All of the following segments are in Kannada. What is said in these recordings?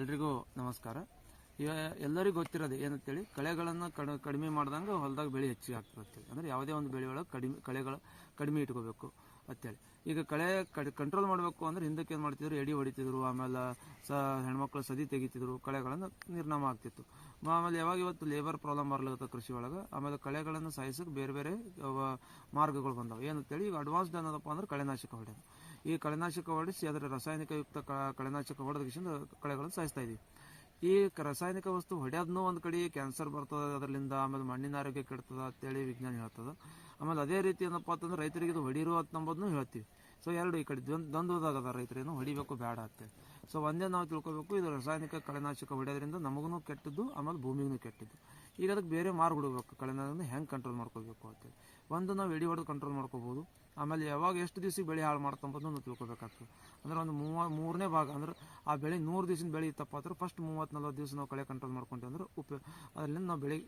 ಎಲ್ರಿಗೂ ನಮಸ್ಕಾರ. ಎಲ್ಲರಿಗೂ ಗೊತ್ತಿರೋದು ಏನಂತೇಳಿ, ಕಳೆಗಳನ್ನು ಕಡ, ಕಡಿಮೆ ಮಾಡ್ದಂಗೆ ಹೊಲದಾಗ ಬೆಳೆ ಹೆಚ್ಚಿಗೆ ಆಗ್ತದೆ ಅಂತೇಳಿ. ಅಂದ್ರೆ ಯಾವುದೇ ಒಂದು ಬೆಳೆ ಒಳಗೆ ಕಡಿಮೆ, ಕಳೆಗಳು ಕಡಿಮೆ ಇಟ್ಕೋಬೇಕು ಅಂತೇಳಿ. ಈಗ ಕಳೆ ಕಂಟ್ರೋಲ್ ಮಾಡಬೇಕು ಅಂದ್ರೆ ಹಿಂದಕ್ಕೆ ಏನು ಮಾಡ್ತಿದ್ರು, ಎಡಿ ಹೊಡಿತಿದ್ರು, ಆಮೇಲೆ ಸ, ಹೆಣ್ಮಕ್ಳು ಸದಿ ತೆಗಿತಿದ್ರು, ಕಳೆಗಳನ್ನು ನಿರ್ನಾಮ ಆಗ್ತಿತ್ತು. ಆಮೇಲೆ ಯಾವಾಗ ಇವತ್ತು ಲೇಬರ್ ಪ್ರಾಬ್ಲಮ್ ಬರ್ಲಾಗುತ್ತೆ ಕೃಷಿ ಒಳಗೆ, ಆಮೇಲೆ ಕಳೆಗಳನ್ನು ಸಾಯಿಸಕ್ಕೆ ಬೇರೆ ಬೇರೆ ಮಾರ್ಗಗಳು ಏನು ಏನಂತೇಳಿ ಈಗ ಅಡ್ವಾನ್ಸ್ಡ್ ಏನದಪ್ಪ ಅಂದ್ರೆ ಕಳೆನಾಶಕ ಹೊಡೆದು ಈ ಕಳೆನಾಶಕ ಹೊಡಿಸಿ ಅದರ ರಾಸಾಯನಿಕಯುಕ್ತ ಕಳೆನಾಶಕ ಹೊಡೆದ ಕಳೆಗಳನ್ನು ಸಾಯಿಸ್ತಾ ಇದೀವಿ. ಈ ರಾಸಾಯನಿಕ ವಸ್ತು ಹೊಡ್ಯೋದ್ನೂ ಒಂದು ಕಡೆ ಕ್ಯಾನ್ಸರ್ ಬರ್ತದೆ ಅದರಿಂದ ಆಮೇಲೆ ಮಣ್ಣಿನ ಆರೋಗ್ಯ ಕೆಡ್ತದ ಅಂತೇಳಿ ವಿಜ್ಞಾನ ಹೇಳ್ತದೆ. ಆಮೇಲೆ ಅದೇ ರೀತಿ ಏನಪ್ಪ ಅಂತಂದ್ರೆ ರೈತರಿಗೆ ಇದು ಹೊಡಿರು ಅಂತಂಬುದನ್ನು ಹೇಳ್ತೀವಿ. ಸೊ ಎರಡು ಈ ಕಡೆ ದ್ವಂದ್ ದ್ವಂದ್ವದಾಗದ ರೈತರೇನು ಹೊಡಿಬೇಕು ಬೇಡ ಅಂತೇಳಿ ಸೊ ಒಂದೇ ನಾವು ತಿಳ್ಕೊಬೇಕು, ಇದು ರಾಸಾಯನಿಕ ಕಳೆನಾಶಕ ಹೊಡೆಯೋದ್ರಿಂದ ನಮಗೂ ಕೆಟ್ಟದ್ದು, ಆಮೇಲೆ ಭೂಮಿಗೂ ಕೆಟ್ಟದ್ದು. ಈಗ ಅದಕ್ಕೆ ಬೇರೆ ಮಾರ್ಗ ಹುಡುಗಬೇಕು ಕಳೆನ ಹೆಂಗೆ ಕಂಟ್ರೋಲ್ ಮಾಡ್ಕೋಬೇಕು ಅಂತೇಳಿ ಒಂದು ನಾವು ಎಡಿ ಹೊಡೆದು ಕಂಟ್ರೋಲ್ ಮಾಡ್ಕೋಬೋದು. ಆಮೇಲೆ ಯಾವಾಗ ಎಷ್ಟು ದಿವಸ ಬೆಳೆ ಹಾಳು ಮಾಡ್ತಂಬುದನ್ನು ನಾವು ತಿಳ್ಕೊಬೇಕಾಗ್ತದೆ. ಅಂದ್ರೆ ಒಂದು ಮೂವ, ಮೂರನೇ ಭಾಗ ಅಂದ್ರೆ ಆ ಬೆಳೆ ನೂರು ದಿವಸದ ಬೆಳೆ ಇತ್ತಪ್ಪ ಅಂದ್ರೆ ಫಸ್ಟ್ ಮೂವತ್ತು ನಲ್ವತ್ತು ದಿವಸ ನಾವು ಕಳೆ ಕಂಟ್ರೋಲ್ ಮಾಡ್ಕೊಂತೀವಿ ಅಂದ್ರೆ ಉಪಯೋಗ ಅದರಿಂದ ನಾವು ಬೆಳೆ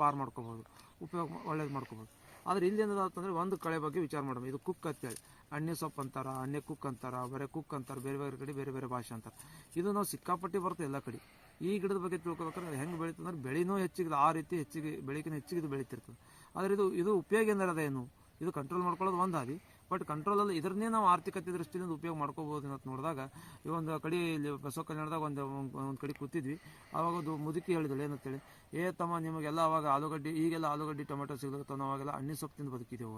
ಪಾರ್ ಮಾಡ್ಕೋಬೋದು. ಉಪಯೋಗ ಒಳ್ಳೇದು ಮಾಡ್ಕೋಬೋದು. ಆದ್ರೆ ಇಲ್ಲಿ ಅಂದ್ರೆ ಒಂದು ಕಳೆ ಬಗ್ಗೆ ವಿಚಾರ ಮಾಡೋಣ. ಇದು ಕುಕ್ ಅಂತೇಳಿ ಅಣ್ಣೆ ಸೊಪ್ಪು ಅಂತಾರ ಅಣ್ಣೆ ಕುಕ್ ಅಂತಾರ, ಬರೀ ಕುಕ್ ಅಂತಾರ, ಬೇರೆ ಬೇರೆ ಕಡೆ ಬೇರೆ ಬೇರೆ ಭಾಷೆ ಅಂತಾರೆ. ಇದು ನಾವು ಸಿಕ್ಕಾಪಟ್ಟಿ ಬರುತ್ತೆ ಎಲ್ಲ ಕಡೆ. ಈ ಗಿಡದ ಬಗ್ಗೆ ತಿಳ್ಕೊಬೇಕಾದ್ರೆ ಹೆಂಗೆ ಅಂದ್ರೆ ಬೆಳೆನೂ ಹೆಚ್ಚಿಗೆ ಆ ರೀತಿ ಹೆಚ್ಚಿಗೆ, ಬೆಳಕಿನ ಹೆಚ್ಚಿಗೆ ಇದು ಬೆಳೀತಿರ್ತದೆ. ಆದರೆ ಇದು ಇದು ಉಪಯೋಗ ಏನಾರದ ಏನು ಇದು ಕಂಟ್ರೋಲ್ ಮಾಡ್ಕೊಳ್ಳೋದು ಒಂದು ಹಾದಿ. ಬಟ್ ಕಂಟ್ರೋಲ್ ಅಲ್ಲಿ ಇದನ್ನೇ ನಾವು ಆರ್ಥಿಕತೆ ದೃಷ್ಟಿಯಿಂದ ಉಪಯೋಗ ಮಾಡ್ಕೋಬಹುದು ಅಂತ ನೋಡಿದಾಗ, ಈ ಒಂದು ಕಡೆ ಇಲ್ಲಿ ಬಸವ ಕಲ್ಯಾಣದಾಗ ಒಂದು ಒಂದು ಕಡೆ ಕೂತಿದ್ವಿ. ಆವಾಗ ಅದು ಮುದುಕಿ ಹೇಳಿದಳು, ಏನಂತೇಳಿ, ಏ ತಮ್ಮ, ನಿಮಗೆಲ್ಲ ಅವಾಗ ಆಲೂಗಡ್ಡೆ, ಈಗೆಲ್ಲ ಆಲೂಗಡ್ಡೆ ಟೊಮೆಟೊ ಸಿಗ್ಲತ್ತ ನಾವು ಹಣ್ಣಿನ ಹಣ್ಣಿ ಸೊಪ್ಪು ತಿಂದು ಬದುಕಿದ್ದೇವೆ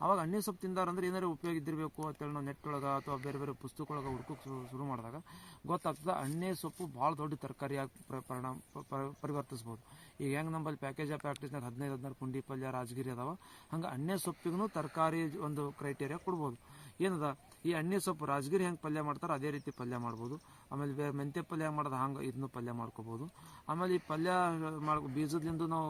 ಅವಾಗ ಅಣ್ಣೆ ಸೊಪ್ಪು ತಿಂದಾರಂದ್ರೆ ಏನಾದ್ರು ಉಪಯೋಗ ಇದ್ದಿರಬೇಕು ಅಂತೇಳಿ ನಾವು ನೆಟ್ ಒಳಗೆ ಅಥವಾ ಬೇರೆ ಬೇರೆ ಪುಸ್ತಕ ಒಳಗೆ ಹುಡ್ಕೋಕೆ ಶುರು ಮಾಡಿದಾಗ ಗೊತ್ತಾಗ್ತದೆ ಅಣ್ಣೆ ಸೊಪ್ಪು ಭಾಳ ದೊಡ್ಡ ತರಕಾರಿಯಾಗಿ ಪ್ರ- ಪರಿಣಾಮ ಪರಿವರ್ತಿಸ್ಬೋದು. ಈಗ ಹೆಂಗೆ ನಂಬಲ್ಲಿ ಪ್ಯಾಕೇಜ್ ಆ ಪ್ರಾಕ್ಟೀಸ್ನಾಗ ಹದಿನೈದು, ಹದಿನಾರು ಪುಂಡಿ ಪಲ್ಯ, ರಾಜಗಿರಿ ಅದಾವ. ಹಂಗೆ ಅಣ್ಣೆ ಸೊಪ್ಪಿಗೂ ತರಕಾರಿ ಒಂದು ಕ್ರೈಟೇರಿಯಾ ಕೊಡ್ಬೋದು. ಏನದ? ಈ ಎಣ್ಣೆ ಸೊಪ್ಪು ರಾಜಗಿರಿ ಹೆಂಗೆ ಪಲ್ಯ ಮಾಡ್ತಾರೆ ಅದೇ ರೀತಿ ಪಲ್ಯ ಮಾಡ್ಬೋದು. ಆಮೇಲೆ ಬೇ ಮೆಂತ್ಯ ಪಲ್ಯ ಮಾಡೋದು ಹಂಗೆ ಇದನ್ನು ಪಲ್ಯ ಮಾಡ್ಕೋಬೋದು. ಆಮೇಲೆ ಈ ಪಲ್ಯ ಮಾಡ್ಕೊ ಬೀಜದಿಂದ ನಾವು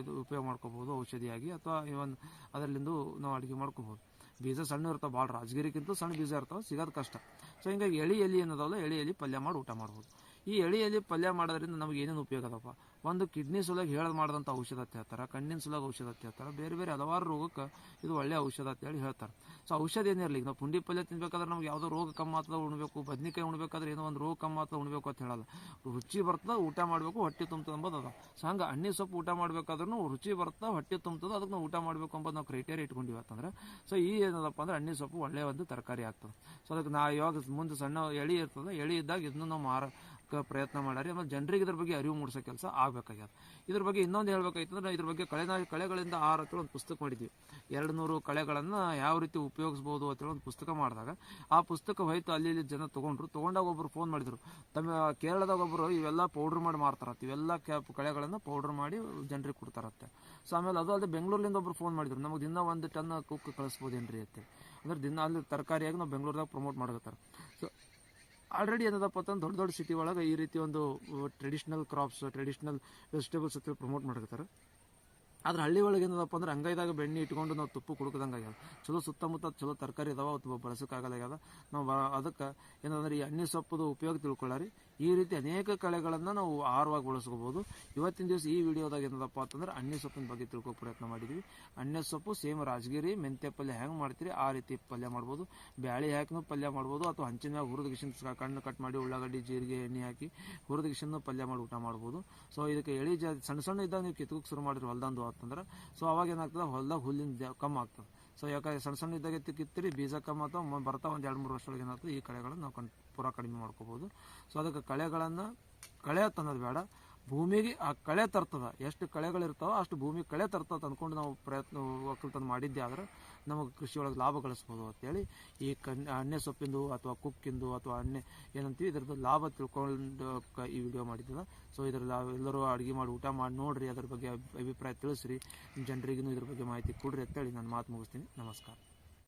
ಇದು ಉಪಯೋಗ ಮಾಡ್ಕೋಬೋದು ಔಷಧಿಯಾಗಿ ಅಥವಾ ಇವನ್ ಅದರಲ್ಲಿಂದ ನಾವು ಅಡುಗೆ ಮಾಡ್ಕೋಬೋದು. ಬೀಜ ಸಣ್ಣ ಇರ್ತಾವೆ ಭಾಳ ರಾಜಗಿರಿಗಿಂತ ಸಣ್ಣ ಬೀಜ ಇರ್ತಾವೆ, ಸಿಗೋದು ಕಷ್ಟ. ಸೊ ಹಿಂಗಾಗಿ ಎಳಿ ಎಲಿ ಏನದಲ್ಲ ಎಳಿ ಎಲಿ ಪಲ್ಯ ಮಾಡಿ ಊಟ ಮಾಡ್ಬೋದು. ಈ ಎಳೆಯಲ್ಲಿ ಪಲ್ಯ ಮಾಡೋದ್ರಿಂದ ನಮ್ಗೆ ಏನೇನು ಉಪಯೋಗ ಅದಪ್ಪ ಒಂದು ಕಿಡ್ನಿ ಸಲುವಾಗಿ ಹೇಳದ್ ಮಾಡಿದಂಥ ಔಷಧ ಅಂತ ಹೇಳ್ತಾರೆ, ಕಣ್ಣಿನ ಸುಲಾಗ ಔಷಧ ಅಂತ ಹೇಳ್ತಾರೆ, ಬೇರೆ ಬೇರೆ ಹಲವಾರು ರೋಗಕ್ಕೆ ಇದು ಒಳ್ಳೆ ಔಷಧ ಅಂತ ಹೇಳಿ ಹೇಳ್ತಾರೆ. ಸೊ ಔಷಧ ಏನಿರಲಿ ಈಗ ನಾವು ಪುಂಡಿ ಪಲ್ಯ ತಿನ್ಬೇಕಾದ್ರೆ ನಮ್ಗೆ ಯಾವುದೋ ರೋಗ ಕಮ್ಮಿ ಆತದ ಉಣ್ಬೇಕು, ಬದ್ನಿಕಾಯಿ ಉಣ್ಬೇಕಾದ್ರೆ ಏನೋ ಒಂದು ರೋಗ ಕಮ್ಮಿ ಆತದ ಉಣ್ಬೇಕು ಅಂತ ಹೇಳಲ್ಲ. ರುಚಿ ಬರ್ತದೆ, ಊಟ ಮಾಡಬೇಕು, ಹೊಟ್ಟೆ ತುಂಬ್ತದೆ ಅಂಬೋದು ಅದ. ಸೊ ಹಂಗೆ ಹಣ್ಣಿ ಸೊಪ್ಪು ಊಟ ಮಾಡ್ಬೇಕಾದ್ರೂ ರುಚಿ ಬರ್ತದ, ಹೊಟ್ಟೆ ತುಂಬ್ತದೆ ಅದಕ್ಕೆ ನಾವು ಊಟ ಮಾಡಬೇಕು ಅಂಬೋದು ನಾವು ಕ್ರೈಟೇರಿಯ ಇಟ್ಕೊಂಡಿವಿ ಅಂತಂದ್ರೆ. ಸೊ ಈ ಏನದಪ್ಪ ಅಂದ್ರೆ ಅಣ್ಣಿ ಸೊಪ್ಪು ಒಳ್ಳೆಯ ಒಂದು ತರಕಾರಿ ಆಗ್ತದೆ. ಸೊ ಅದಕ್ಕೆ ನಾ ಇವಾಗ ಮುಂದೆ ಸಣ್ಣ ಎಳಿ ಇರ್ತದೆ, ಎಳಿ ಇದ್ದಾಗ ಇದನ್ನು ನಾವು ಮಾರ ಪ್ರಯತ್ನ ಮಾಡಾರಿ ಆಮೇಲೆ ಜನರಿಗೆ ಇದ್ರ ಬಗ್ಗೆ ಅರಿವು ಮೂಡಿಸೋ ಕೆಲಸ ಆಗ್ಬೇಕಾಗ್ಯದ. ಇದ್ರ ಬಗ್ಗೆ ಇನ್ನೊಂದು ಹೇಳ್ಬೇಕಾಯ್ತಂದ್ರೆ ಇದ್ರ ಬಗ್ಗೆ ಕಳೆ ಕಳೆಗಳಿಂದ ಆರು ಅಂತೇಳಿ ಒಂದು ಪುಸ್ತಕ ಮಾಡಿದ್ವಿ. ಎರಡು ನೂರು ಕಳೆಗಳನ್ನು ಯಾವ ರೀತಿ ಉಪಯೋಗಿಸ್ಬೋದು ಅಂತೇಳಿ ಒಂದು ಪುಸ್ತಕ ಮಾಡಿದಾಗ, ಆ ಪುಸ್ತಕ ಹೋಯ್ತು, ಅಲ್ಲಿ ಇಲ್ಲಿ ಜನ ತೊಗೊಂಡ್ರು. ತೊಗೊಂಡಾಗ ಒಬ್ರು ಫೋನ್ ಮಾಡಿದ್ರು. ತಮ್ಮ ಕೇರಳದಾಗ ಒಬ್ಬರು ಇವೆಲ್ಲ ಪೌಡ್ರ್ ಮಾಡಿ ಮಾರ್ತಾರತ್ತೆ ಇವೆಲ್ಲ ಕ್ಯಾಪ್ ಕಳೆಗಳನ್ನು ಪೌಡ್ರ್ ಮಾಡಿ ಜನರಿಗೆ ಕೊಡ್ತಾರತ್ತೆ. ಸೊ ಆಮೇಲೆ ಅದು ಅಲ್ಲದೆ ಬೆಂಗಳೂರಿಂದ ಒಬ್ರು ಫೋನ್ ಮಾಡಿದ್ರು. ನಮಗೆ ದಿನ ಒಂದು ಟನ್ ಕುಕ್ ಕಳಿಸ್ಬೋದೇನ್ರಿ ಅಂತೇಳಿ. ಅಂದ್ರೆ ದಿನ ಅಲ್ಲಿ ತರಕಾರಿಯಾಗಿ ನಾವು ಬೆಂಗಳೂರದಾಗ ಪ್ರಮೋಟ್ ಮಾಡ್ಕೋತಾರೆ. ಸೊ ಆಲ್ರೆಡಿ ಏನದಪ್ಪ ಅಂತ ದೊಡ್ಡ ದೊಡ್ಡ ಸಿಟಿ ಒಳಗೆ ಈ ರೀತಿ ಒಂದು ಟ್ರೆಡಿಷ್ನಲ್ ಕ್ರಾಪ್ಸ್ ಟ್ರೆಡಿಷ್ನಲ್ ವೆಜಿಟೇಬಲ್ಸ್ ಅಂತ ಪ್ರಮೋಟ್ ಮಾಡ್ತಾರೆ ಆದ್ರೆ ಹಳ್ಳಿ ಒಳಗೆ ಏನದಪ್ಪ ಅಂದ್ರೆ ಅಂಗೈದಾಗ ಬೆಣ್ಣೆ ಇಟ್ಕೊಂಡು ನಾವು ತುಪ್ಪ ಕುಡ್ಕದಂಗೆ ಆಗ್ಯದ ಚಲೋ ಸುತ್ತಮುತ್ತ ಚಲೋ ತರಕಾರಿ ಇದಾವ ಅಥವಾ ಬಳಸೋಕ್ಕಾಗಲಾಗ್ಯದ ನಾವು ಅದಕ್ಕೆ ಏನಂದ್ರೆ ಈ ಎಣ್ಣೆ ಸೊಪ್ಪದು ಉಪಯೋಗ ತಿಳ್ಕೊಳ್ಳಾರಿ ಈ ರೀತಿ ಅನೇಕ ಕಳೆಗಳನ್ನು ನಾವು ಆಹಾರವಾಗಿ ಬಳಸ್ಕೋಬಹುದು ಇವತ್ತಿನ ದಿವಸ ಈ ವಿಡಿಯೋದಾಗ ಏನದಪ್ಪ ಅಂತಂದ್ರೆ ಅಣ್ಣೆ ಸೊಪ್ಪಿನ ಬಗ್ಗೆ ತಿಳ್ಕೊ ಪ್ರಯತ್ನ ಮಾಡಿದ್ವಿ. ಅಣ್ಣೆ ಸೊಪ್ಪು ಸೇಮ್ ರಾಜಗಿರಿ ಮೆಂತೆ ಪಲ್ಯ ಹೆಂಗೆ ಮಾಡ್ತೀರಿ ಆ ರೀತಿ ಪಲ್ಯ ಮಾಡ್ಬೋದು. ಬ್ಯಾಳಿ ಹಾಕಿನೂ ಪಲ್ಯ ಮಾಡ್ಬೋದು ಅಥವಾ ಹಂಚಿನ ಹುರಿದ ಗಿಶನ್ ಕಣ್ಣು ಕಟ್ ಮಾಡಿ ಉಳ್ಳಾಗಡ್ಡಿ, ಜೀರಿಗೆ, ಎಣ್ಣೆ ಹಾಕಿ ಹುರಿದ ಗಿಶನ್ನು ಪಲ್ಯ ಮಾಡಿ ಊಟ ಮಾಡ್ಬೋದು. ಸೊ ಇದಕ್ಕೆ ಎಳಿ ಜಾ ಸಣ್ಣ ಸಣ್ಣ ಇದ್ದಾಗ ನೀವು ಕಿತ್ಕೋಕ್ ಶುರು ಮಾಡಿರಿ ಹೊಲ್ದಂದು ಅಂತಂದ್ರೆ ಸೊ ಅವಾಗ ಏನಾಗ್ತದೆ? ಹೊಲ್ದಾಗ ಹುಲ್ಲಿನ ಕಮ್ಮಿ ಆಗ್ತದೆ. ಸೊ ಯಾಕಂದ್ರೆ ಸಣ್ಣ ಸಣ್ಣ ಇದ್ದಾಗ ಕಿತ್ತಿರಿ, ಬೀಜ ಕಮ್ಮಿ ಅಥವಾ ಬರ್ತಾ ಒಂದು ಎರಡು ಮೂರು ವರ್ಷದೊಳಗೆ ಏನಾಗ್ತದೆ? ಈ ಕಳೆಗಳನ್ನು ನಾವು ಕಣ್ ಪೂರ ಕಡಿಮೆ ಮಾಡ್ಕೋಬಹುದು ಸೊ ಅದಕ್ಕೆ ಕಳೆಗಳನ್ನು ಕಳೆ ತನ್ನೋದು ಬೇಡ. ಭೂಮಿಗೆ ಆ ಕಳೆ ತರ್ತದ. ಎಷ್ಟು ಕಳೆಗಳಿರ್ತಾವೋ ಅಷ್ಟು ಭೂಮಿ ಕಳೆ ತರ್ತದ ಅಂದ್ಕೊಂಡು ನಾವು ಪ್ರಯತ್ನ ಒಕ್ಕಲ್ತನ ಮಾಡಿದ್ದೆ ಆದ್ರೆ ನಮಗೆ ಕೃಷಿಯೊಳಗೆ ಲಾಭ ಗಳಿಸ್ಬೋದು ಅಂತೇಳಿ ಈ ಕನ್ ಅಣ್ಣೆ ಸೊಪ್ಪಿಂದು ಅಥವಾ ಕುಕ್ಕಿಂದು ಅಥವಾ ಅಣ್ಣೆ ಏನಂತೀವಿ, ಇದ್ರದ್ದು ಲಾಭ ತಿಳ್ಕೊಂಡು ಈ ವಿಡಿಯೋ ಮಾಡಿದ್ದದ ಸೊ ಇದ್ರ ಎಲ್ಲರೂ ಅಡುಗೆ ಮಾಡಿ ಊಟ ಮಾಡಿ ನೋಡ್ರಿ, ಅದ್ರ ಬಗ್ಗೆ ಅಭಿಪ್ರಾಯ ತಿಳಿಸ್ರಿ. ಜನರಿಗೂ ಇದ್ರ ಬಗ್ಗೆ ಮಾಹಿತಿ ಕೊಡ್ರಿ ಅಂತೇಳಿ ನಾನು ಮಾತು ಮುಗಿಸ್ತೀನಿ. ನಮಸ್ಕಾರ.